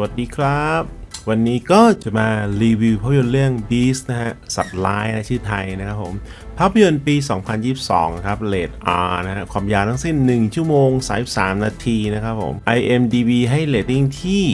วัสดีครับ วันนี้ก็จะมารีวิวภาพยนตร์เรื่อง Beast นะฮะ สัตว์ร้ายนะชื่อไทยนะครับผม ภาพยนตร์ปี 2022 ครับเลด R นะฮะความยาวทั้งสิ้น 1 ชั่วโมง 33 นาทีนะครับผม IMDb ให้เรตติ้งที่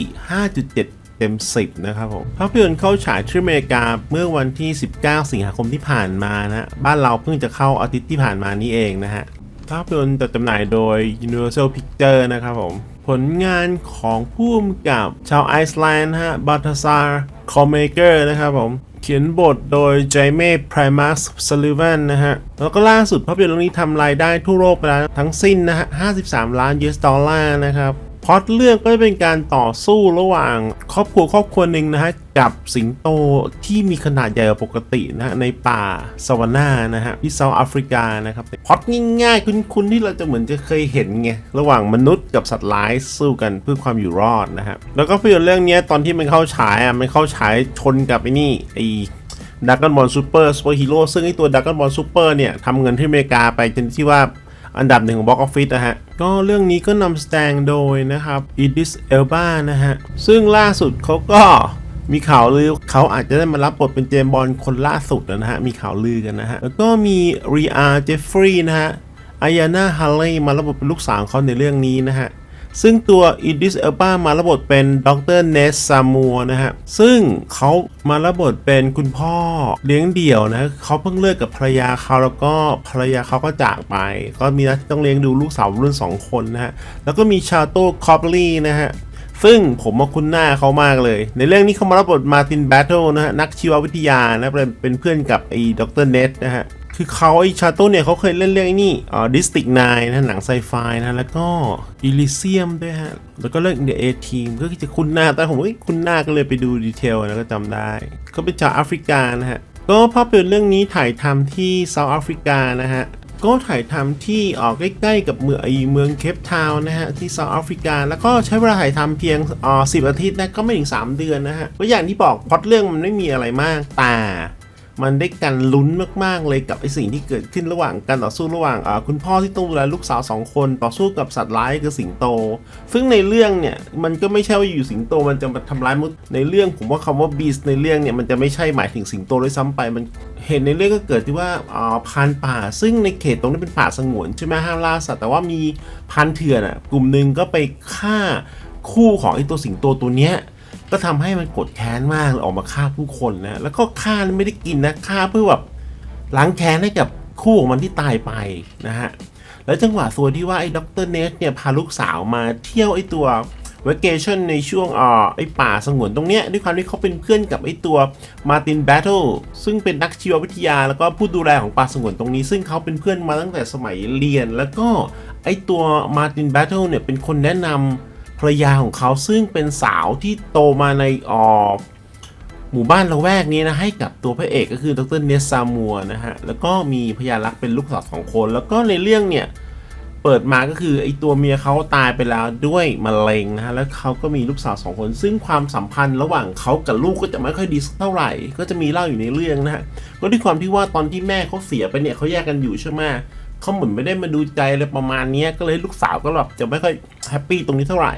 5.7เต็ม 10 นะครับผมภาพยนตร์เข้าฉายที่อเมริกาเมื่อวันที่ 19 สิงหาคมที่ผ่านมานะบ้านเราเพิ่งจะเข้าอาทิตย์ที่ผ่านมานี้เองนะฮะภาพยนตร์จัดจำหน่ายโดย Universal Pictures นะครับผม ผลงานของผู้กำกับชาวไอซ์แลนด์ฮะบัตซาร์คอมเมเกอร์นะครับผมเขียนบทโดยเจเม่ไพรมัสซัลลิวันนะฮะ แล้วก็ล่าสุดภาพยนตร์เรื่องนี้ทำรายได้ทั่วโลกไปแล้วทั้งสิ้นนะฮะ 53 ล้านยูเอสดอลลาร์นะครับ พอตเรื่องก็จะเป็นการต่อสู้ระหว่างครอบครัวครอบครัวหนึ่งนะฮะกับสิงโตที่มีขนาดใหญ่กว่าปกตินะฮะในป่าสวานานะฮะที่เซาท์แอฟริกานะครับพอตง่ายๆ คุ้นๆที่เราจะเหมือนจะเคยเห็นไงระหว่างมนุษย์กับสัตว์ร้ายสู้กันเพื่อความอยู่รอดนะฮะแล้วก็ภาพยนตร์เรื่องนี้ตอนที่มันเข้าฉายอะมันเข้าฉายชนกับไอ้นี่ไอ้ดักกันบอลซูเปอร์ซูเปอร์ฮีโร่ซึ่งไอตัวดักกันบอลซูเปอร์เนี่ยทำเงินที่อเมริกาไปจนที่ว่า อันดับหนึ่งของบ็อกออฟฟิศนะฮะ ก็เรื่องนี้ก็นำแสดงโดยนะครับอีดิสเอลบานะฮะ ซึ่งล่าสุดเขาก็มีข่าวลือเขาอาจจะได้มารับบทเป็นเจมบอลคนล่าสุดนะฮะ มีข่าวลือกันนะฮะ แล้วก็มีรีอาเจฟฟรีย์นะฮะอายาน่าฮัลเลย์มารับบทเป็นลูกสาวเขาในเรื่องนี้นะฮะ ซึ่งตัวอีดิสเอลบามารับบทเป็นดรเนสซามัวนะฮะ ซึ่งเขามารับบทเป็นคุณพ่อเลี้ยงเดี่ยวนะเขาเพิ่งเลิกกับภรรยาเขาแล้วก็ภรรยาเขาก็จากไป ก็มีหน้าที่ต้องเลี้ยงดูลูกสาวรุ่น 2 คนนะฮะ แล้วก็มีชาโต้คอปลี่นะฮะซึ่งผมมาคุ้นหน้าเขามากเลย ในเรื่องนี้เขามารับบทมาตินแบทเทิลนะฮะ นักชีววิทยานะเป็นเป็นเพื่อนกับไอ้ดรเนสนะฮะ คือเขาไอชาโต้เนี่ยเขาเคยเล่นเรื่องนี่อ่าดิสติกนนะหนังไซไฟนะแล้วก็อิลิเซียมด้วยฮะ แล้วก็เรื่องเดอะเอทีมก็จะคุ้นหน้าแต่ผมว่าคุ้นหน้าก็เลยไปดูดีเทลแล้วก็จำได้ ก็เป็นชาวแอฟริกานะฮะ ก็ภาพยนตร์เรื่องนี้ถ่ายทำที่เซาท์แอฟริกานะฮะก็ถ่ายทำที่ออกใกล้ๆกับเมืองไอเมืองเคปทาวน์นะฮะที่เซาท์แอฟริกา แล้วก็ใช้เวลาถ่ายทำเพียงอ่าสิบอาทิตย์นะก็ไม่ถึง 3 เดือนนะฮะก็อย่างที่บอกพอตเรื่องมันไม่มีอะไรมากแต่ มันได้กันลุ้นมากๆเลยกับไอสิ่งที่เกิดขึ้นระหว่างการต่อสู้ระหว่างคุณพ่อที่ต้องดูแลลูกสาวสองคนต่อสู้กับสัตว์ร้ายคือสิงโต ซึ่งในเรื่องเนี่ยมันก็ไม่ใช่ว่าอยู่สิงโตมันจะมาทำร้ายมนุษย์ในเรื่องผมว่าคำว่าบีสในเรื่องเนี่ยมันจะไม่ใช่หมายถึงสิงโตด้วยซ้ำไปมันเห็นในเรื่องก็เกิดที่ว่าอ่าพรานป่า ซึ่งในเขตตรงนี้เป็นป่าสงวนใช่ไหมห้ามล่าสัตว์แต่ว่ามีพรานเถื่อนอะกลุ่มหนึ่งก็ไปฆ่าคู่ของไอตัวสิงโตตัวเนี้ย ก็ทำให้มันกดแค้นมากออกมาฆ่าผู้คนนะแล้วก็ฆ่าไม่ได้กินนะฆ่าเพื่อแบบล้างแค้นให้กับคู่ของมันที่ตายไปนะฮะแล้วจังหวะส่วนที่ว่าไอ้ด็อกเตอร์เนสเนี่ยพาลูกสาวมาเที่ยวไอ้ตัวว a เกชันในช่วงอ่อไอ้ป่าสงวนตรงเนี้ยด้วยความที่เขาเป็นเพื่อนกับไอ้ตัวมาตินแบทเทิลซึ่งเป็นนักชีววิทยาแล้วก็ผู้ดูแลของป่าสงวนตรงนี้ ซึ่งเขาเป็นเพื่อนมาตั้งแต่สมัยเรียน แล้วก็ไอ้ตัวมาตินแบทเทิลเนี่ยเป็นคนแนะนำ ภรรยาของเขาซึ่งเป็นสาวที่โตมาในออหมู่บ้านละแวกนี้นะให้กับตัวพระเอกก็คือดรเนสซามัวนะฮะแล้วก็มีพยานรักเป็นลูกสาวสองคน แล้วก็ในเรื่องเนี่ยเปิดมาก็คือไอตัวเมียเขาตายไปแล้วด้วยมะเร็งนะฮะแล้วเขาก็มีลูกสาวสองคน ซึ่งความสัมพันธ์ระหว่างเขากับลูกก็จะไม่ค่อยดีสักเท่าไหร่ ก็จะมีเล่าอยู่ในเรื่องนะฮะก็ด้วยความที่ว่าตอนที่แม่เขาเสียไปเนี่ยเขาแยกกันอยู่ใช่ไหม เขาเหมือนไม่ได้มาดูใจอะไรประมาณนี้ก็เลยลูกสาวก็แบบจะไม่ค่อยแฮปปี้ตรงนี้เท่าไหร่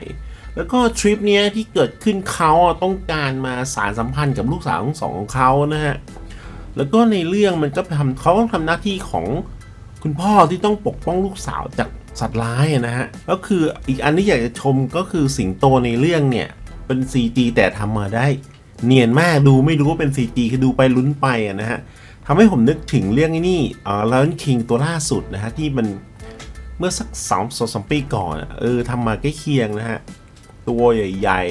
แล้วก็ทริปนี้ที่เกิดขึ้นเขาต้องการมาสารสัมพันธ์กับลูกสาวทั้งสองของเขานะฮะแล้วก็ในเรื่องมันก็ทำเขาต้องทำหน้าที่ของคุณพ่อที่ต้องปกป้องลูกสาวจากสัตว์ร้ายนะฮะก็คืออีกอันที่อยากจะชมก็คือสิงโตในเรื่องเนี่ยเป็น CG แต่ทำมาได้ เนียนมากดูไม่รู้ว่าเป็น CG คือดูไปลุ้นไปนะฮะ ทำให้ผมนึกถึงเรื่องนี่อ่า Lion King ตัวล่าสุดนะฮะ ที่มันเมื่อสักสองสองปีก่อนเออทำมาใกล้เคียงนะฮะ ตัวใหญ่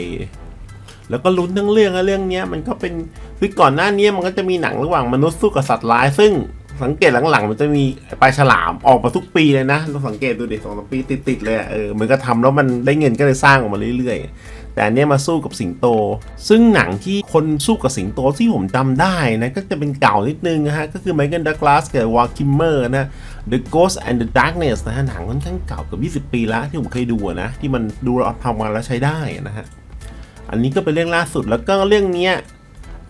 ๆ แล้วก็ลุ้นทั้งเรื่องอะเรื่องนี้มันก็เป็นคือก่อนหน้านี้มันก็จะมีหนังระหว่างมนุษย์สู้กับสัตว์ร้าย ซึ่งสังเกตหลังๆ มันจะมีปลาฉลามออกมาทุกปีเลยนะเราสังเกตดูดิสองสามปีติดๆเลยเออเหมือนก็ทำแล้วมันได้เงินก็เลยสร้างออกมาเรื่อยๆ แต่อันเนี้ยมาสู้กับสิงโต ซึ่งหนังที่คนสู้กับสิงโตที่ผมจำได้นะก็จะเป็นเก่านิดนึงนะฮะก็คือไมเคิลดักลาสกับวาคิมเมอร์นะ The Ghost and the Darkness นะฮะหนังค่อนข้างเก่ากับ 20 ปีแล้วที่ผมเคยดูนะ ที่มันดูแล้วทำมาแล้วใช้ได้นะฮะอันนี้ก็เป็นเรื่องล่าสุดแล้วก็เรื่องเนี้ย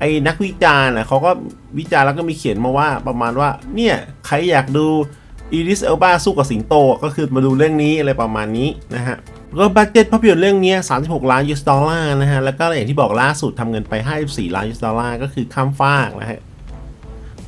ไอ้นักวิจารณ์นะเขาก็วิจารณ์แล้วก็มีเขียนมาว่าประมาณว่าเนี่ยใครอยากดูอีริสเอลบาสู้กับสิงโต ก็คือมาดูเรื่องนี้อะไรประมาณนี้นะฮะ ก็บัตเจ็ตภาพยนตร์เรื่องนี้36 ล้าน US ดอลลาร์นะฮะ แล้วก็อย่างที่บอกล่าสุดทำเงินไป 54 ล้าน US ดอลลาร์ก็คือข้ามฟากนะฮะ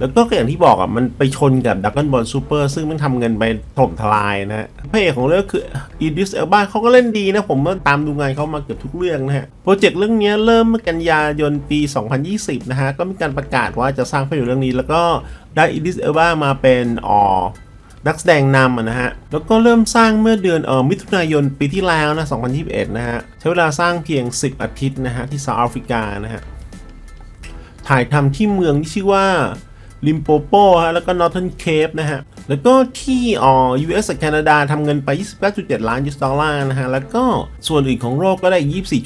แล้วก็อย่างที่บอกอะ มันไปชนกับดัก g นบอลซูเปอร์ซึ่งมันทำเงินไปถล่มทลายนะฮะพระเอกของเรื่องคืออีดิสเอลบาเขาก็เล่นดีนะ ผมตามดูงานเขามาเกือบทุกเรื่องนะฮะ โปรเจกต์เรื่องนี้เริ่มเมื่อกันยายนปี 2020 นะฮะ ก็มีการประกาศว่าจะสร้างภาพยนตร์เรื่องนี้ แล้วก็ได้อีดิสเอลบามาเป็นอ๋อ นักแสดงนำนะฮะ แล้วก็เริ่มสร้างเมื่อเดือนเออมิถุนายนปีที่แล้วนะ 2021 นะฮะ ใช้เวลาสร้างเพียง 10 อาทิตย์นะฮะ ที่เซาท์แอฟริกานะฮะ ถ่ายทำที่เมืองที่ชื่อว่าลิมโปโปฮะ แล้วก็ Northern Cape นะฮะ แล้วก็ที่อ๋อ US แคนาดาทำเงินไป 29.7 ล้าน US ดอลลาร์นะฮะ แล้วก็ส่วนอื่นของโลกก็ได้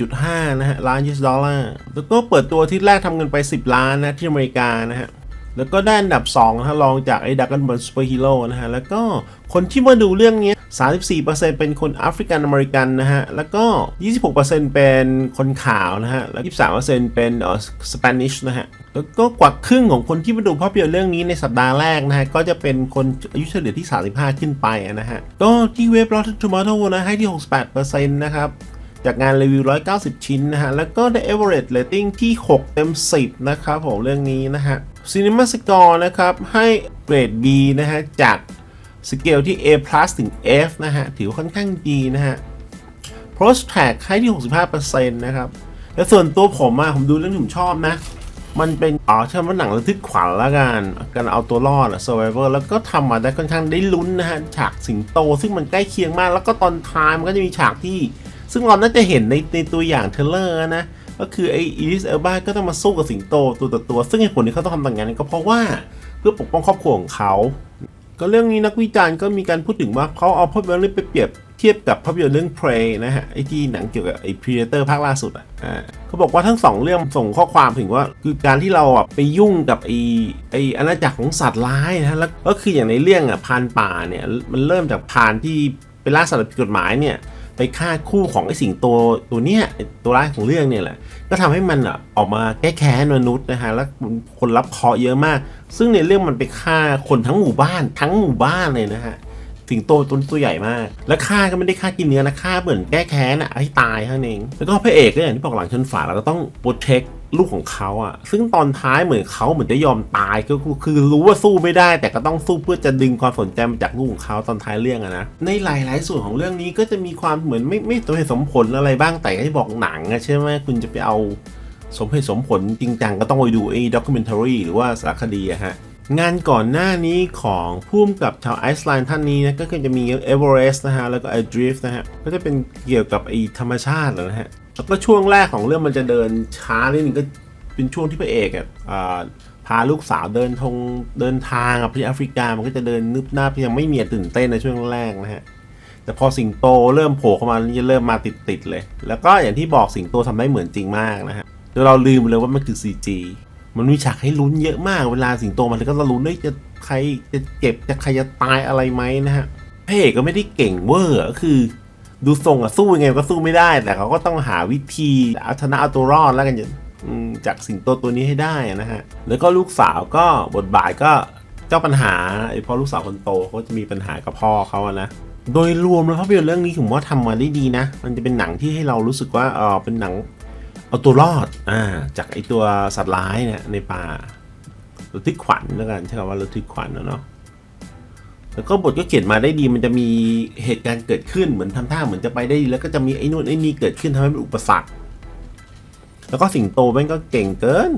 24.5 นะฮะล้าน US ดอลลาร์ แล้วก็เปิดตัวที่แรกทำเงินไป 10 ล้านนะที่อเมริกานะฮะ แล้วก็ได้อันดับ2นะฮะรองจากไอ้ดักกันบอลซูเปอร์ฮีโร่นะฮะ แล้วก็คนที่มาดูเรื่องนี้ 34%เป็นคนแอฟริกันอเมริกันนะฮะ แล้วก็ 26%เป็นคนขาวนะฮะ แล้ว 23%เป็นเอ่อสเปนิชนะฮะ แล้วก็กว่าครึ่งของคนที่มาดูภาพยนตร์เรื่องนี้ในสัปดาห์แรกนะฮะ ก็จะเป็นคนอายุเฉลี่ยที่ 35 ขึ้นไปนะฮะ ก็ที่เว็บ Rotten Tomato นะให้ที่ 68%นะครับจากงานรีวิว 190 ชิ้นนะฮะ แล้วก็ได้ average rating ที่ 6 เต็ม 10 นะครับผมเรื่องนี้นะฮะ Cinema Score นะครับ ให้เกรด B นะฮะ จากสเกลที่ A+ ถึง F นะฮะ ถือว่าค่อนข้างดีนะฮะ Post r a c k ให้ที่ 65%นะครับแต่ส่วนตัวผมอะผมดูเรื่องที่ผมชอบนะ มันเป็นอ๋อใช่ว่าหนังระทึกขวัญละกันการเอาตัวรอดอะ survivor แล้วก็ทำมาได้ค่อนข้างได้ลุ้นนะฮะ ฉากสิงโตซึ่งมันใกล้เคียงมาก แล้วก็ตอนท้ายมันก็จะมีฉากที่ ซึ่งเราน่าจะเห็นในในตัวอย่างเทเลอร์นะ ก็คือไออีริสเอลบาก็ต้องมาสู้กับสิงโตตัวต่อตัว ซึ่งเหตุผลที่เขาต้องทำอย่างนั้นก็เพราะว่าเพื่อปกป้องครอบครัวของเขา ก็เรื่องนี้นักวิจารณ์ก็มีการพูดถึงว่าเขาเอาภาพยนตร์เรื่องไปเปรียบเทียบกับภาพยนตร์เรื่อง Prey นะฮะไอที่หนังเกี่ยวกับไอ Predator ภาคล่าสุดอะเขาบอกว่าทั้งสองเรื่องส่งข้อความถึงว่า คือการที่เราอะไปยุ่งกับไอไออาณาจักรของสัตว์ร้ายนะแล้วก็คืออย่างในเรื่องอะพานป่าเนี่ยมันเริ่มจากพานที่ไปล่าสัตว์ผิดกฎหมายเนี่ย ไปฆ่าคู่ของไอ้สิงโตตัวเนี้ยตัวร้ายของเรื่องเนี่ยแหละ ก็ทำให้มันอะออกมาแก้แค้นมนุษย์นะฮะแล้วคนรับเคาะเยอะมาก ซึ่งในเรื่องมันไปฆ่าคนทั้งหมู่บ้าน ทั้งหมู่บ้านเลยนะฮะสิงโตตัวตัวใหญ่มาก แล้วฆ่าก็ไม่ได้ฆ่ากินเนื้อนะฆ่าเหมือนแก้แค้นอะให้ตายเท่านั้นเองแล้วก็พระเอกก็อย่างที่บอกหลังชนฝาเราก็ต้องโปรเทค ลูกของเขาอะ ซึ่งตอนท้ายเหมือนเขาเหมือนจะยอมตายก็คือรู้ว่าสู้ไม่ได้ แต่ก็ต้องสู้เพื่อจะดึงความสนใจมาจากลูกของเขาตอนท้ายเรื่องอะนะในหลาย ๆ ส่วนของเรื่องนี้ก็จะมีความเหมือนไม่ไม่สมเหตุสมผลอะไรบ้างแต่ให้บอกหนังอะใช่ไหมคุณจะไปเอาสมเหตุสมผลจริงจังก็ต้องไปดูไอ้ด็อกิเมนทารีหรือว่าสารคดีอะฮะ งานก่อนหน้านี้ของพุ่มกับชาวไอซ์แลนด์ท่านนี้นะก็คือจะมีเอเวอเรสต์นะฮะแล้วก็ไอดริฟนะฮะก็จะเป็นเกี่ยวกับไอธรรมชาตินะฮะแล้วก็ช่วงแรกของเรื่องมันจะเดินช้านิดนึงก็เป็นช่วงที่พระเอกอะพาลูกสาวเดินทงเดินทางอะที่แอฟริกามันก็จะเดินนึบหน้าบยังไม่มีตื่นเต้นในช่วงแรกนะฮะแต่พอสิงโตเริ่มโผล่เข้ามาจะเริ่มมาติดๆเลย แล้วก็อย่างที่บอกสิงโตทำได้เหมือนจริงมากนะฮะโดยเราลืมเลยว่ามันคือ CG มันมีฉากให้ลุ้นเยอะมากเวลาสิงโตมันก็จะลุ้นได้ยจะใครจะเจ็บจะใครจะตายอะไรไหมนะฮะพระเอกก็ไม่ได้เก่งเวอร์ก็คือ ดูทรงอะสู้ยังไงก็สู้ไม่ได้ แต่เขาก็ต้องหาวิธีเอาชนะเอาตัวรอดแล้วกันจากสิงโตตัวนี้ให้ได้นะฮะแล้วก็ลูกสาวก็บทบาทก็เจ้าปัญหาไอ้เพราะลูกสาวคนโตเขาจะมีปัญหากับพ่อเขาอะนะโดยรวมแล้วภาพยนตร์เรื่องนี้ผมว่าทำมาได้ดีนะ มันจะเป็นหนังที่ให้เรารู้สึกว่าเออเป็นหนัง เอาตัวรอดอ่าจากไอตัวสัตว์ร้ายเนี่ยในป่าระทึกขวัญแล้วกันใช่คำว่าระทึกขวัญนะเนาะแล้วก็บทก็เขียนมาได้ดีมันจะมีเหตุการณ์เกิดขึ้นเหมือนทำท่าเหมือนจะไปได้ดีแล้วก็จะมีไอ้นู่นไอ้นี่เกิดขึ้นทำให้เป็นอุปสรรค แล้วก็สิงโตแม่งก็เก่งเกิน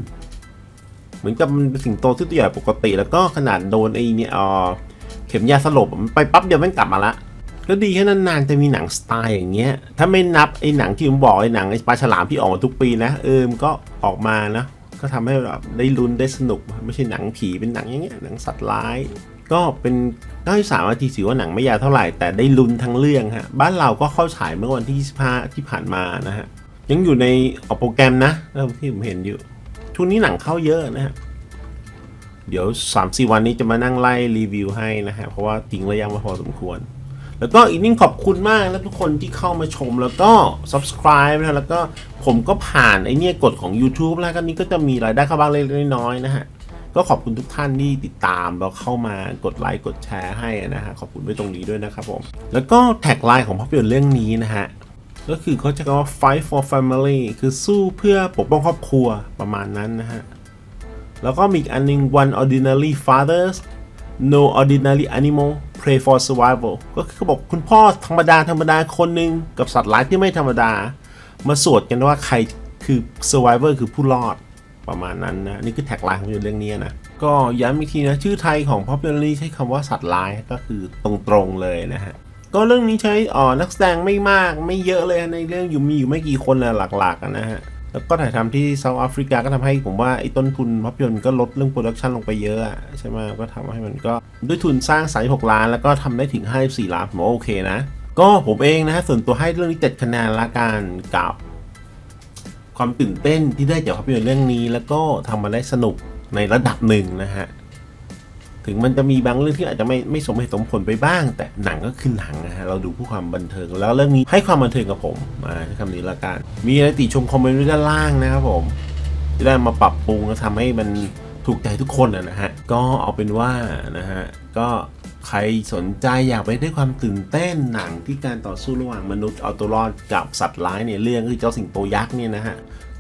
เหมือนกับมันเป็นสิงโตที่ตัวใหญ่ปกติ แล้วก็ขนาดโดนไอ้เนี่ยเอ่อเข็มยาสลบมันไปปั๊บเดียวแม่งกลับมาละ ก็ดีแค่นานๆจะมีหนังสไตล์อย่างเงี้ย ถ้าไม่นับไอ้หนังที่ผมบอกไอ้หนังไอ้ปลาฉลามที่ออกมาทุกปีนะเออมก็ออกมานะ ก็ทำให้แบบได้ลุ้นได้สนุก ไม่ใช่หนังผีเป็นหนังอย่างเงี้ยหนังสัตว์ร้าย ก็เป็น93นาทีถือว่าหนังไม่ยาวเท่าไหร่แต่ได้ลุ้นทั้งเรื่องฮะบ้านเราก็เข้าฉายเมื่อวันที่ 25 ที่ผ่านมานะฮะยังอยู่ในออกโปรแกรมนะที่ผมเห็นอยู่ช่วงนี้หนังเข้าเยอะนะฮะเดี๋ยว 3-4 วันนี้จะมานั่งไล่รีวิวให้นะฮะเพราะว่าทิ้งระยะมาพอสมควร แล้วก็อีกนิ่งขอบคุณมากนะทุกคนที่เข้ามาชมแล้วก็ subscribe นะแล้วก็ผมก็ผ่านไอเนี่ยกฎของ YouTube แล้วก็นี้ก็จะมีรายได้เข้าบ้างเล็กๆน้อยๆนะฮะก็ขอบคุณทุกท่านที่ติดตามแล้วเข้ามากดไลค์กดแชร์ให้นะฮะขอบคุณไว้ตรงนี้ด้วยนะครับผม แล้วก็แท็กไลน์ของภาพยนตร์เรื่องนี้นะฮะก็คือเขาจะคำว่า fight for family คือสู้เพื่อปกป้องครอบครัวประมาณนั้นนะฮะ แล้วก็มีอีกอันหนึง one ordinary fathers no ordinary animal pray for survival ก็คือเขาบอกคุณพ่อธรรมดาธรรมดาคนหนึ่งกับสัตว์ร้ายที่ไม่ธรรมดา มาสวดกันว่าใครคือ survivor คือผู้รอดประมาณนั้นนะนี่คือแท็กไลน์ของเรื่องนี้นะ ก็ย้ำอีกทีนะ ชื่อไทยของ popularly ใช้คำว่าสัตว์ร้ายก็คือตรงๆเลยนะฮะ ก็เรื่องนี้ใช้อ๋อนักแสดงไม่มากไม่เยอะเลยในเรื่องอยู่มีอยู่ไม่กี่คนนะหลักๆนะฮะ แล้วก็ถ่ายทำที่เซาท์แอฟริกาก็ทำให้ผมว่าไอ้ต้นทุนภาพยนตร์ก็ลดเรื่องโปรดักชันลงไปเยอะอะใช่ไหมก็ทำให้มันก็ด้วยทุนสร้าง 36 ล้าน แล้วก็ทำได้ถึง 54 ล้านผมว่าโอเคนะ ก็ผมเองนะฮะส่วนตัวให้เรื่องนี้เจ็ดคะแนนละกันกับความตื่นเต้นที่ได้จากภาพยนตร์เรื่องนี้ แล้วก็ทำมาได้สนุกในระดับหนึ่งนะฮะ ถึงมันจะมีบางเรื่องที่อาจจะไม่ไม่สมเหตุสมผลไปบ้าง แต่หนังก็คือหนังนะฮะเราดูเพื่อความบันเทิง แล้วเรื่องนี้ให้ความบันเทิงกับผมอ่าคำนี้ละกัน มีอะไรติชมคอมเมนต์ไว้ด้านล่างนะครับผมจะได้มาปรับปรุงและทำให้มันถูกใจทุกคนนะฮะก็เอาเป็นว่านะฮะก็ใครสนใจอยากไปได้ความตื่นเต้นหนังที่การต่อสู้ระหว่างมนุษย์เอาตัวรอดกับสัตว์ร้ายเนี่ยเรื่องคือเจ้าสิงโตยักษ์เนี่ยนะฮะ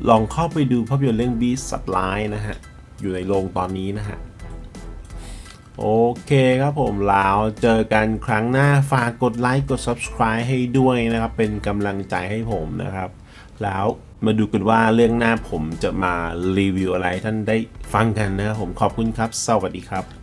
ลองเข้าไปดูภาพยนตร์เรื่องบีสัตว์ร้ายนะฮะอยู่ในโรงตอนนี้นะฮะ โอเคครับผมแล้วเจอกันครั้งหน้าฝากกดไลค์กด subscribe ให้ด้วยนะครับ เป็นกำลังใจให้ผมนะครับ แล้วมาดูกันว่าเรื่องหน้าผมจะมารีวิวอะไรท่านได้ฟังกันนะครับผมขอบคุณครับ สวัสดีครับ